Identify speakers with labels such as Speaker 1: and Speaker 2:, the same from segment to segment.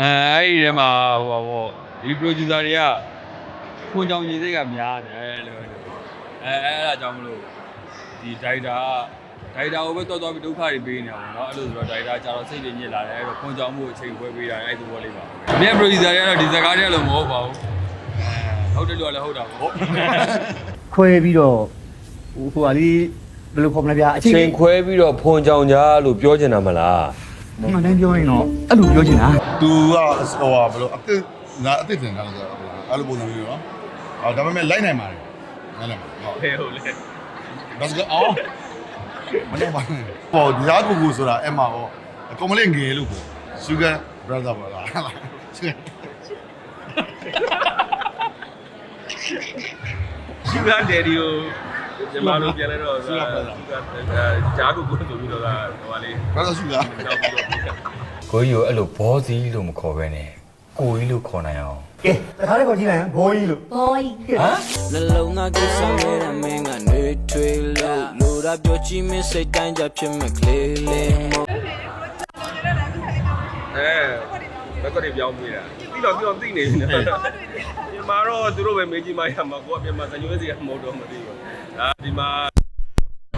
Speaker 1: အဲအဲ့ဒီထဲမှာဟိုပါပေါ့ဒီ producer တွေကခွန်ကြောင်ရည်စိတ်ကများတယ်လို့အဲအဲ့ဒါကြောင့်မလို့ဒီ director က director ကိုပဲတော်တော်ပြီးဒုက္ခတွေပေးနေတာပေါ့နော်အဲ့လိုဆိုတော့ director ကျတော့စိတ်တွေညစ်လာတယ်အဲ့တော့ခွန်ကြောင်မှုအချိန်ခွဲပေးတာအဲ့ဒီဘောလေးပါအမြဲ producer တွေကတော့ဒီစကားတွေလည်းမဟုတ်ပါဘူးအဲဟုတ်တယ်လို့လည်းဟုတ်တာပေါ့
Speaker 2: ခွဲပြီးတော့ဟိုဟိုဟာလေးဘယ်လိုခေါ်မလဲဗျာအချိန်
Speaker 3: ချိန်ခွဲပြီးတော့ဖွန်ကြောင်ကြားလို့ပြောချင်တာမလား
Speaker 2: မှန်တိုင်းပြောရင်တော့အဲ့လိုပြောချင်တာ
Speaker 4: သူကဟိုဟာဘယ်လိုအစ်ငါအစ်တင်တာလို့ဆိုတာအဲ့လိုပုံစံမျိုးနော်အော်ဒါပေမဲ့လိုက်နိုင်ပါတယ်နိုင်နိုင်ပါဟုတ်
Speaker 1: ဟဲ့ဟုတ်လေ
Speaker 4: ဘတ်ကအော်မနေ့ပါဟောဒီသားကူကူဆိုတာအဲ့မှာဟောအကောင်မလေးငယ်လို့ပေါ့ sugar brother ပါလား sugar
Speaker 1: ရှူဂါဒယ်ဒီကို ကျွန်တော်တို့ပြန်လဲတော့ရှူဂါဂျာကိုကိုဆိုပြီးတော့ဟိုဟာလေး
Speaker 4: brother sugar
Speaker 1: တော့ပြီးတော့
Speaker 3: ကိုကြီးကိုအဲ့လိုဘောစီလို့မခေါ်ပဲနဲ့ကိုကြီးလို့ခေါ်နိုင်အောင်
Speaker 2: ကဲတခါလေးခေါ်ကြည့်လိုက်ဟမ်ဘိုးကြီးလို့
Speaker 5: boy
Speaker 6: နှလုံးသားကိစ္စမဲရမင်းကနေထွေလို့လူရပြောချင်မစိတ်တိုင်းကြဖြစ်မဲ့ကလေးလေးမို့
Speaker 1: အဲဘက်ကတွေပြောင်းပေးတာပြီးတော့ပြီးတော့သိနေပြီနော်မြန်မာတော့သူတို့ပဲမေးကြည့်မှရမှာကိုကမြန်မာစံရွေးစီကမဟုတ်တော့မသိဘူး ဒါဒီမှာ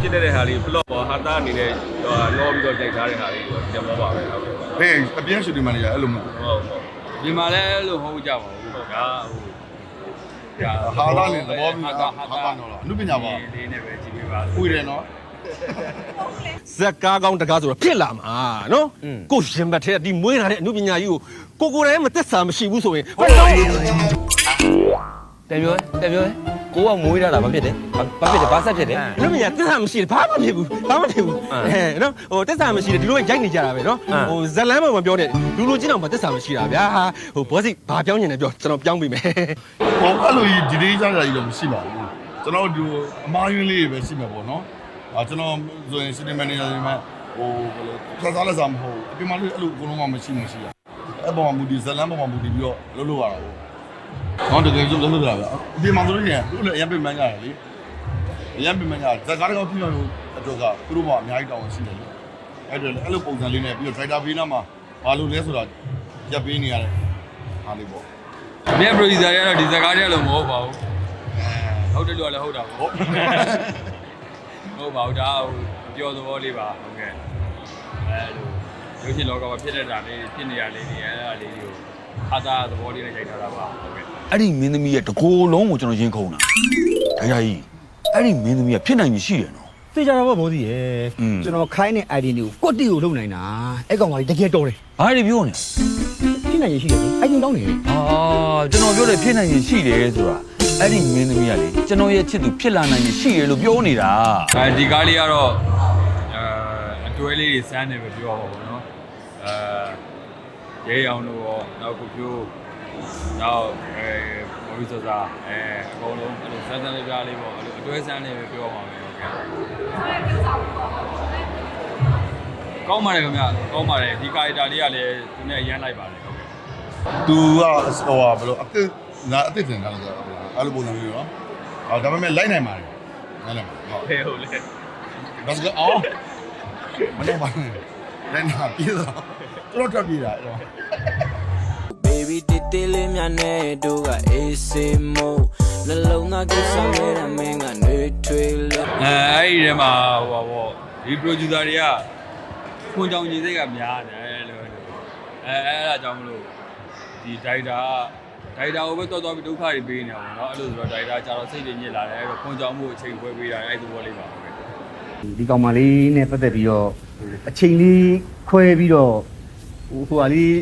Speaker 1: ဖြစ်တဲ့ဟာလေး plot ပေါ်ဟာတာအနေနဲ့ဟိုလောပြီးတော့ချိန်ထားတဲ့ဟာလေးကိုပြန်ပေါ်ပါပဲဟုတ်ကဲ့
Speaker 4: ဟေးအပြင်း shooting manager အဲ့လိုမျိုး
Speaker 1: ဟုတ်ဟုတ်မြန်မာလည်းအဲ့လိုမဟုတ်ကြပါဘူးဒါဟို
Speaker 4: ဟာလာနဲ့သဘောပြီးဟာတာနော်လားအနုပညာပါ
Speaker 1: လေးနဲ့ပဲကြည့်ပေးပါ
Speaker 4: ပွေတယ်နော်
Speaker 7: ဇက်ကားကောင်းတကားဆိုတော့ဖြစ်လာမှာနော်ကိုရှင်ဘတ်ထဲဒီမွေးလာတဲ့အမှုပညာကြီးကိုကိုကိုယ်တိုင်မသက်စာမရှိဘူးဆိုရင်ဘယ်တော့
Speaker 3: တပြောတပြော ကိုကမွေးရတာဘာဖြစ်တယ်ဘာဖြစ်တယ်ဘာဆက်ဖြစ်တယ်
Speaker 7: အမှုပညာသက်စာမရှိတယ်ဘာမှမဖြစ်ဘူးဘာမှမဖြစ်ဘူးအဲနော်ဟိုသက်စာမရှိတယ်ဒီလိုပဲရိုက်နေကြတာပဲနော်ဟိုဇက်လန်းမှမပြောနဲ့လူလူချင်းတော့မသက်စာမရှိတာဗျာဟိုဘောစီဘာပြောင်းနေလဲပြောကျွန်တော်ပြောင်းပေးမယ်
Speaker 4: ဟောအဲ့လိုကြီးဒီလေးကြတာကြီးတော့မရှိပါဘူးကျွန်တော်တို့အမားယွင်းလေးပဲရှိမှာပေါ့နော်အာကျွန်တော်ဆိုရင် shooting manager တွေမှာဟိုဘယ်လိုခက်စားလက်စားမဟုတ်အပြင်မှာလို့အဲ့လိုအကုန်လုံးမှမရှိမရှိရအဲ့ပေါ်မှာမူဒီဇလန်ပေါ်မှာမူဒီပြီးတော့လှုပ်လို့ရတာပေါ့ ဟောတကယ်ဆိုလှုပ်လို့ရတာဗျအပြင်မှာဆိုလို့ရှိရင်သူ့လည်းအရင်ပြင်မှန်းကြတယ်လေအရင်ပြင်မှန်းကြဇက်ကားတကောက်ပြည့်လို့အတွက်ကသူတို့ကအများကြီးတောင်းရှိတယ်လေအဲ့ဒါလည်းအဲ့လိုပုံစံလေးနဲ့ပြီးတော့ driver ဘေးနားမှာဘာလို့လဲဆိုတာရပ်ပေးနေရတယ်ဟာလေးပေါ့
Speaker 1: အမြဲ producer တွေကတော့ဒီစကားတွေလည်းမဟုတ်ပါဘူးဟုတ်တယ်လို့လည်းဟုတ်တာပေါ့ဟုတ်ပါဘူးဒါဟိုအပြောသဘောလေးပါဟုတ်ကဲ့အဲလိုရုပ်ရှင်လောကမှာဖြစ်နေတာလေးဖြစ်နေရလေးတွေအဲအဲ့လေးတွေကို အာသာသဘောလေးနဲ့ရိုက်ထားတာပါဟုတ်ကဲ့
Speaker 8: အဲ့ဒီမင်းသမီးရဲ့တကိုယ်လုံးကိုကျွန်တော်ရင်ခုန်တာဒါကြကြီးအဲ့ဒီမင်းသမီးကဖြစ်နိုင်မရှိတယ်နော်
Speaker 2: သိကြတာပေါ့ဘိုးကြီးရယ်
Speaker 8: อืม
Speaker 2: ကျွန်တော်ခိုင်းတဲ့ ID တွေကိုကွက်တီကိုလုပ်နိုင်တာအဲ့ကောင်ကတကယ်တော်တယ်
Speaker 8: ဘာတွေပြောနေ
Speaker 2: ဖြစ်နိုင်ရင်ရှိတယ်လေအဲ့ဒီတောင်းနေတယ်
Speaker 8: အာကျွန်တော်ပြောတယ်ဖြစ်နိုင်ရင်ရှိတယ်ဆိုတာအဲ့ဒီမင်းသမီးကလေကျွန်တော်ရဲ့ချစ်သူဖြစ်လာနိုင်ရင်ရှိတယ်လို့ပြောနေတာ
Speaker 1: အဲဒီကားလေးကတော့အဲအတွဲလေးတွေစမ်းနေပဲပြောပါဘောနော်အဲ ရဲအောင်လို့ရောနောက်ကိုပြိုးနောက်အဲမော်ရီဆိုစာအဲအကုန်လုံးအဲ့လိုစမ်းစမ်းလေးပြားလေးပေါ့အဲ့လိုအတွဲစမ်းနေပဲပြောပါမယ်ဟုတ်ကဲ့ကောင်းပါတယ်ခင်ဗျကောင်းပါတယ်ဒီကာရီတာလေးကလည်းသူနဲ့ရမ်းလိုက်ပါတယ်ဟုတ်ကဲ့
Speaker 4: သူကဟိုဟာဘယ်လိုအစ်ငါအစ်တင်တာလို့ဆိုတာအဲ့လိုပုံစံမျိုးနော်အော်ဒါပေမဲ့လိုက်နိုင်ပါတယ်နိုင်နိုင်ပါဟုတ်
Speaker 1: ဟဲ့ဟုတ်လေ
Speaker 4: ဘတ်ကအော်မနေ့ပါ နိုင်နာပြေးတော့တော်တော်ပြေးတာအဲ့တော့
Speaker 6: baby တီတီလေးများနဲ့တို့ကအေးစေမို့နှလုံးသားကိစ္စမဲရမင်းကနေထွေလို့
Speaker 1: အဲအဲ့ဒီထဲမှာဟိုပါပေါ့ဒီ producer တွေကခွန်ကြောင်ရည်စိတ်ကများတယ်လို့အဲအဲ့ဒါကြောင့်မလို့ဒီ director က director ကိုပဲတော်တော်ပြီးဒုက္ခတွေပေးနေတာပေါ့နော်အဲ့လိုဆိုတော့ director ကျတော့စိတ်တွေညစ်လာတယ်အဲ့တော့ခွန်ကြောင်မှုအချိန်ခွဲပေးတာအဲ့ဒီသဘောလေးပါဟုတ်ကဲ့
Speaker 2: ဒီကောင်မလေးနဲ့ပတ်သက်ပြီးတော့အချိန်လေးခွဲပြီးတော့ဟိုဟိုဟာလေး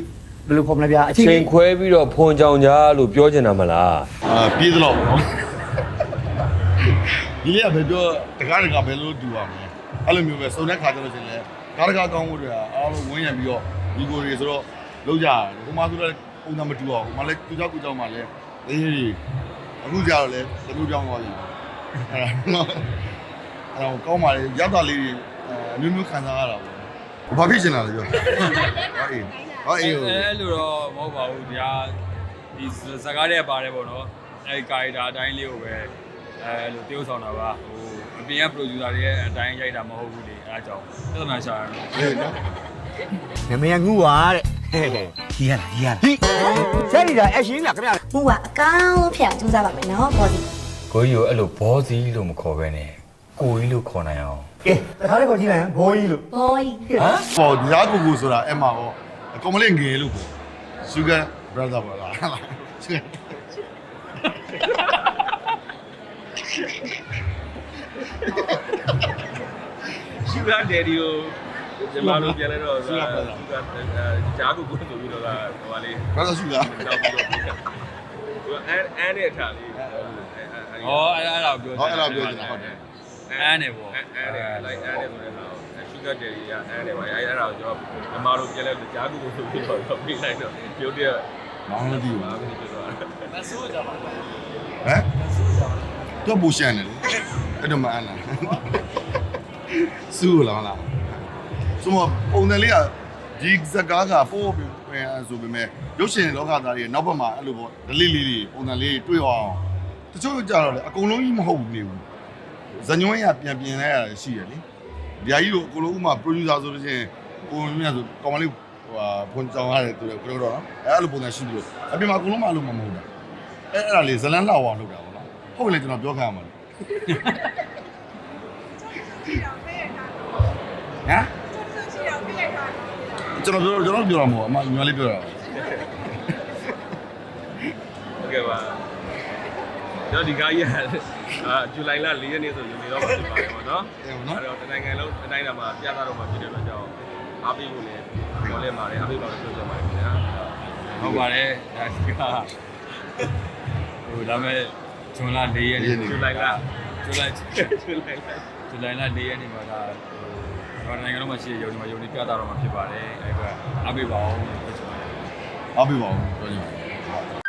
Speaker 2: ဘယ်လိုခေါ်မလဲဗျာအချိန်
Speaker 3: ချိန်
Speaker 2: လေး
Speaker 3: ခွဲပြီးတော့ဖွန်ကြောင်ကြားလို့ပြောချင်တာမလား
Speaker 4: အာပြေးတော့နော်ဒီလေးကဘယ်ပြောတကားတကားဘယ်လိုတူပါမလဲအဲ့လိုမျိုးပဲစုံတဲ့ခါကျလို့ရှင်လေကားတကားကောင်းဖို့တွေကအားလုံးဝင်းရံပြီးတော့ဒီကိုတွေဆိုတော့လောက်ကြတယ်ဟိုမှာဆိုတော့ပုံစံမတူအောင်ဟိုမှာလည်းသူကြောက်ကူကြောက်မှလည်းအေးအခုကြတော့လေတမျိုးကြောင်းသွားပြီအဲ့ဒါနော် အဲ့တော့ကောင်းပါလေရတာလေးတွေအမျိုးမျိုးခံစားရတာပေါ့ဘာဖြစ်ချင်တာလဲပြောဟာအေးဟာအေး
Speaker 1: အဲ့လိုတော့မဟုတ်ပါဘူးဒီဟာဒီစကားတွေပါတယ်ပေါ့နော်အဲ့ကာရီတာအတိုင်းလေးကိုပဲအဲလိုတရုပ်ဆောင်တာပါဟိုအပြင်က producer တွေရဲ့အတိုင်းရိုက်တာမဟုတ်ဘူးလေအဲအကြောင်းပြဿနာရှာရတော့
Speaker 4: ဟေးနော်
Speaker 2: နမယငူပါတဲ့ကြီးရလားကြီးရလားဟိဆယ်ရီဒါအရှင်လားခင်ဗျာ
Speaker 5: မူကအကောင်းဖျက်အောင်ကြိုးစားပါမယ်နော်ဘောစီ
Speaker 3: ကိုကြီးကိုအဲ့လိုဘောစီလို့မခေါ်ပဲနဲ့ ကိုကြီးလို့ခေါ်နိုင်အောင်
Speaker 2: ကဲတခါလေးခေါ်ကြည့်လိုက်ဟမ်ဘိုးကြီးလို့
Speaker 5: ဘောကြီး
Speaker 3: ဟမ်
Speaker 4: ဟောညာကိုကိုဆိုတာအဲ့မှာဟောအကောင်မလေးငယ်လို့ပေါ့ sugar brother ပါလား sugar
Speaker 9: ရှူဂါဒယ်ဒီကိုကျွန်တော်တို့ပြန်လဲတော့ရှူဂါဂျာကူကိုဆိုပြီးတော့လာဟိုပါလေး
Speaker 4: brother sugar
Speaker 9: တော့ပြီးတော့သူအဲအဲနဲ့ထားလေးဟောအဲ့အဲ့ဒါပြော
Speaker 4: ဟောအဲ့လိုပြောချင်တာဟုတ်တယ်
Speaker 9: အဲနဲ့ပေါ့အဲအဲနဲ့လိုက်အဲနဲ့ဆိုတဲ့တော့ရှူဂါဒယ်ဒီကအဲနဲ့ပါအဲအဲ့ဒါကိုကျွန်တော်ဓမ္မတို့ပြန်လဲဂျာကူကိုဆိုပြီးတော့ပြီးလိုက်တော့ရုပ်တရက်
Speaker 4: မောင်းလို့ဒီ
Speaker 9: ပါ
Speaker 4: ပါ
Speaker 9: ပြီပြောတော့
Speaker 4: ဟမ်တော့ပူရှန်တယ်လေအဲ့တော့မအန်းလားစူလာလားဆိုမပုံတယ်လေးကဒီစကားကပို့ပြီးဆိုပေမဲ့ရုပ်ရှင်လောကသားတွေနောက်ဘက်မှာအဲ့လိုပေါ့ဒလိလေးတွေပုံတယ်လေးတွေ့အောင်တချို့ကြတော့လေအကုန်လုံးကြီးမဟုတ်နေဘူး ဇညွန်းရပြန်ပြင်လိုက်ရတာရှိရလေဒီအကြီးကိုအကုန်လုံးဥမာ producer ဆိုလို့ရှိရင်ကိုမြတ်ဆိုကောင်မလေးဟိုဟာဖွင့်ကြောင်းရတယ်သူတို့ကတော့နော်အဲ့လိုပုံစံရှိတယ်လို့အပြင်မှာအကုန်လုံးမလို့မမဟုတ်တာအဲ့အဲ့ဒါလေးဇလန်းလောက်အောင်လုပ်တာပေါ့နော်ဟုတ်လေကျွန်တော်ပြောခံရမှာလေဟမ်ကျွန်တော်ပြောကျွန်တော်ပြောတာမဟုတ်အမညီမလေးပြောတာ
Speaker 9: ဟုတ်ကဲ့ပါကျွန်တော်ဒီကားကြီး အာဇူလိုင်လ4ရက်နေ့ဆိုယူနေတော့မှာဖြစ်ပါတယ်ပေါ့နော်
Speaker 4: အဲ့နော်
Speaker 9: အဲ့တော့တနိုင်ငံလုံးအတိုင်းအတာမှာပြသတော့မှာဖြစ်တဲ့အတွက်ကြောင့်အားပေးဖို့လည်းပြောလဲပါတယ်အားပေးပါလို့ပြောချင်ပါတယ်ခင်ဗျာဟုတ်ပါတယ်ဒါဒီကဟိုဒါမဲ့ဇွန်လ4ရက်နေ့ဇူလိုင်လဇူလိုင်ဇူလိုင်လဇူလိုင်လ4ရက်နေ့မှာဒါဟိုနိုင်ငံလုံးမှာရှိတဲ့ယုံဒီမှာယုံဒီပြသတော့မှာဖြစ်ပါတယ်အဲ့ဒါအားပေးပါအောင်ပြောချင်ပါတယ်
Speaker 4: အားပေးပါဦးပြောချင်ပါတယ်